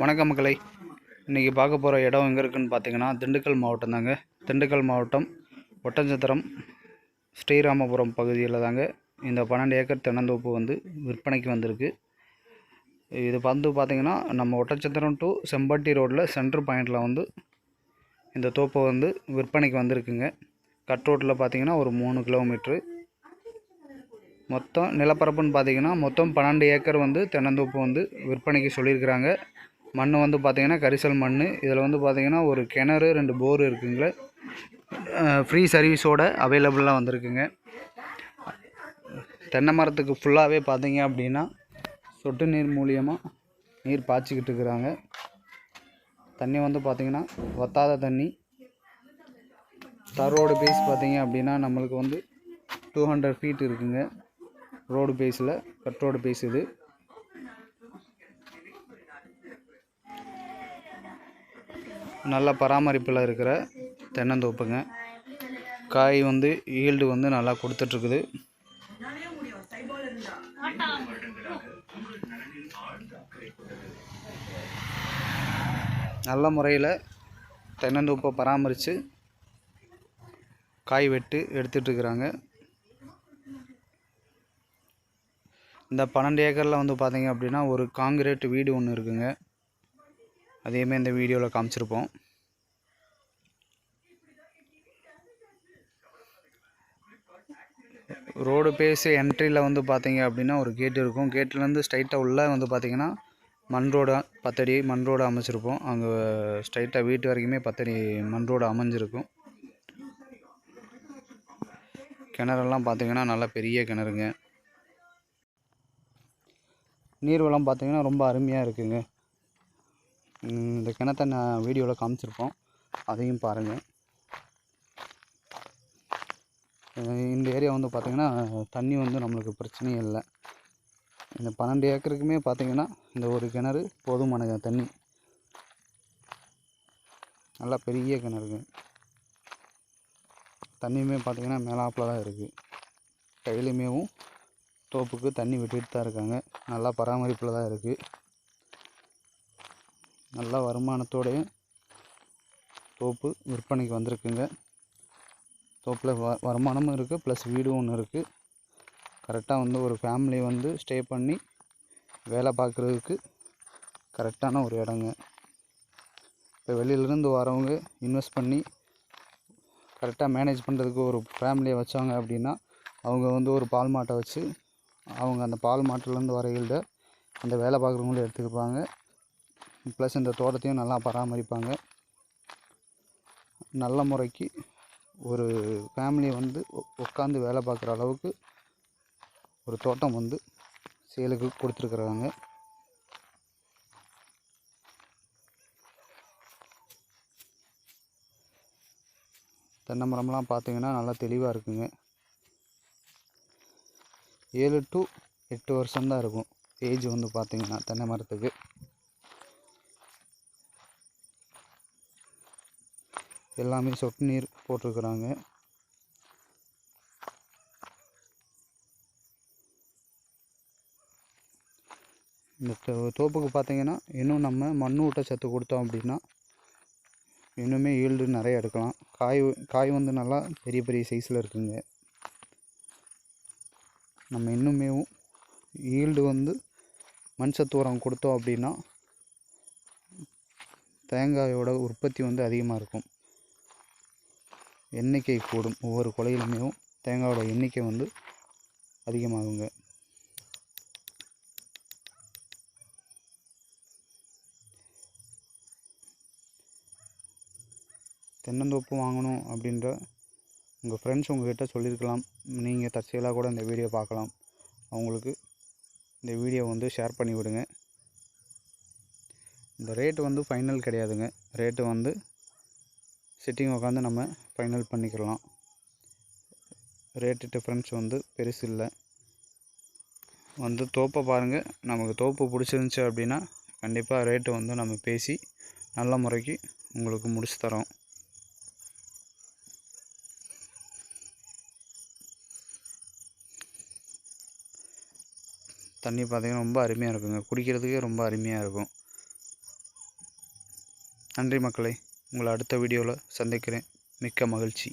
வணக்கம் மக்களை. இன்றைக்கி பார்க்க போகிற இடம் எங்கே இருக்குதுன்னு பார்த்தீங்கன்னா திண்டுக்கல் மாவட்டம் தாங்க திண்டுக்கல் மாவட்டம் ஒட்டஞ்சத்திரம் ஸ்ரீராமபுரம் பகுதியில் தாங்க இந்த பன்னெண்டு ஏக்கர் தென்னந்தோப்பு வந்து விற்பனைக்கு வந்திருக்கு. இது வந்து பார்த்திங்கன்னா நம்ம ஒட்டச்சத்திரம் டு செம்பட்டி ரோட்டில் சென்ட்ரு பாயிண்டில் வந்து இந்த தோப்பு வந்து விற்பனைக்கு வந்திருக்குங்க. கட் ரோட்டில் பார்த்திங்கன்னா ஒரு மூணு கிலோமீட்ரு மொத்தம் நிலப்பரப்புன்னு பார்த்தீங்கன்னா மொத்தம் பன்னெண்டு ஏக்கர் வந்து தென்னந்தோப்பு வந்து விற்பனைக்கு சொல்லியிருக்கிறாங்க. மண் வந்து பார்த்திங்கன்னா கரிசல் மண் இதில் வந்து பார்த்தீங்கன்னா ஒரு கிணறு ரெண்டு போர் இருக்குங்களே ஃப்ரீ சர்வீஸோட அவைலபிளாக வந்திருக்குங்க. தென்னை மரத்துக்கு ஃபுல்லாகவே பார்த்தீங்க அப்படின்னா சொட்டு நீர் மூலியமாக நீர் பாய்ச்சிக்கிட்டு இருக்கிறாங்க. தண்ணி வந்து பார்த்திங்கன்னா வத்தாத தண்ணி. தரோடு ரோடு பேஸ் பார்த்தீங்க அப்படின்னா நம்மளுக்கு வந்து டூ ஹண்ட்ரட் ஃபீட் இருக்குங்க. ரோடு பேஸில் கட் ரோடு பேஸ் இது. நல்ல பராமரிப்பில் இருக்கிற தென்னந்தோப்புங்க. காய் வந்து ஈல்டு வந்து நல்லா கொடுத்துட்ருக்குது. நல்ல முறையில் தென்னந்தோப்பை பராமரித்து காய் வெட்டு எடுத்துட்ருக்குறாங்க. இந்த பன்னெண்டு ஏக்கரில் வந்து பார்த்தீங்க அப்படின்னா ஒரு காங்கிரீட் வீடு ஒன்று இருக்குங்க. அதேமாதிரி இந்த வீடியோவில் காமிச்சிருப்போம். ரோடு பேஸ் என்ட்ரியில் வந்து பார்த்தீங்க அப்படின்னா ஒரு கேட் இருக்கும். கேட்லேருந்து ஸ்ட்ரைட்டாக உள்ளே வந்து பார்த்தீங்கன்னா மண் ரோடு பத்தடி மண் ரோடு அமைச்சிருப்போம். அங்கே ஸ்ட்ரைட்டாக வீட்டு வரைக்குமே பத்தடி மண் ரோடு அமைஞ்சிருக்கும். கிணறெல்லாம் பார்த்தீங்கன்னா நல்லா பெரிய கிணறுங்க. நீர்வளம் பார்த்தீங்கன்னா ரொம்ப அருமையாக இருக்குங்க. இந்த கிணத்தை நான் வீடியோவில் காமிச்சிருப்போம். அதையும் பாருங்கள் இந்த ஏரியா வந்து பார்த்திங்கன்னா தண்ணி வந்து நம்மளுக்கு பிரச்சனையே இல்லை. இந்த பன்னெண்டு ஏக்கருக்குமே பார்த்தீங்கன்னா இந்த ஒரு கிணறு போதுமான தண்ணி. நல்லா பெரிய கிணறுங்க. தண்ணியுமே பார்த்திங்கன்னா மேலாப்பில் தான் இருக்குது கையிலுமேவும் தோப்புக்கு தண்ணி விட்டுட்டு தான் இருக்காங்க. நல்லா பராமரிப்பில் தான் இருக்குது நல்ல வருமானத்தோடையும் தோப்பு விற்பனைக்கு வந்திருக்குங்க. தோப்பில் வ வருமானமும் இருக்குது ப்ளஸ் வீடும் ஒன்று இருக்குது கரெக்டாக வந்து ஒரு ஃபேமிலி வந்து ஸ்டே பண்ணி வேலை பார்க்குறதுக்கு கரெக்டான ஒரு இடங்க. இப்போ வெளியிலேருந்து வரவங்க இன்வெஸ்ட் பண்ணி கரெக்டாக மேனேஜ் பண்ணுறதுக்கு ஒரு ஃபேமிலியை வச்சாங்க அப்படின்னா அவங்க வந்து ஒரு பால் மாட்டை வச்சு அவங்க அந்த பால் மாட்டிலேருந்து வரையில்ட அந்த வேலை பார்க்குறவங்களும் எடுத்துக்கிப்பாங்க. ப்ளஸ் இந்த தோட்டத்தையும் நல்லா பராமரிப்பாங்க. நல்ல முறைக்கு ஒரு ஃபேமிலியை வந்து உட்காந்து வேலை பார்க்குற அளவுக்கு ஒரு தோட்டம் வந்து சேலுக்கு கொடுத்துருக்குறாங்க. தென்னை மரம்லாம் பார்த்தீங்கன்னா நல்லா தெளிவாக இருக்குங்க. ஏழு டு எட்டு வருஷம்தான் இருக்கும். ஏஜ் வந்து பார்த்தீங்கன்னா தென்னை மரத்துக்கு. எல்லாமே சொட்டு நீர் போட்டிருக்குறாங்க. இந்த தோப்புக்கு பார்த்தீங்கன்னா இன்னும் நம்ம மண் ஊட்டச்சத்து கொடுத்தோம் அப்படின்னா இன்னுமே ஈல்டு நிறைய எடுக்கலாம். காய் காய் வந்து நல்லா பெரிய பெரிய சைஸில் இருக்குங்க. நம்ம இன்னுமே ஈல்டு வந்து மண் சத்து உரம் கொடுத்தோம் அப்படின்னா தேங்காயோட உற்பத்தி வந்து அதிகமாக இருக்கும். எண்ணிக்கை கூடும். ஒவ்வொரு கொலையிலுமே தேங்காயோட எண்ணிக்கை வந்து அதிகமாகுங்க. தென்னந்தோப்பு வாங்கணும் அப்படின்ற உங்கள் ஃப்ரெண்ட்ஸ் உங்கள்கிட்ட சொல்லியிருக்கலாம் நீங்கள் தற்செயலாக கூட இந்த வீடியோ பார்க்கலாம். அவங்களுக்கு இந்த வீடியோ வந்து ஷேர் பண்ணி விடுங்க இந்த ரேட்டு வந்து ஃபைனல் கிடையாதுங்க. ரேட்டு வந்து சிட்டிங் உட்காந்து நம்ம ஃபைனல் பண்ணிக்கலாம். ரேட்டு டிஃப்ரென்ஸ் வந்து பெருசு இல்லை. வந்து தோப்பை பாருங்கள் நமக்கு தோப்பு பிடிச்சிருந்துச்சி அப்படின்னா கண்டிப்பாக ரேட்டு வந்து நம்ம பேசி நல்ல முறைக்கு உங்களுக்கு முடிச்சு தரோம். தண்ணி பார்த்தீங்கன்னா ரொம்ப அருமையாக இருக்குங்க. குடிக்கிறதுக்கே ரொம்ப அருமையாக இருக்கும். நன்றி மக்களே. உங்களை அடுத்த வீடியோவில் சந்திக்கிறேன். மிக்க மகிழ்ச்சி.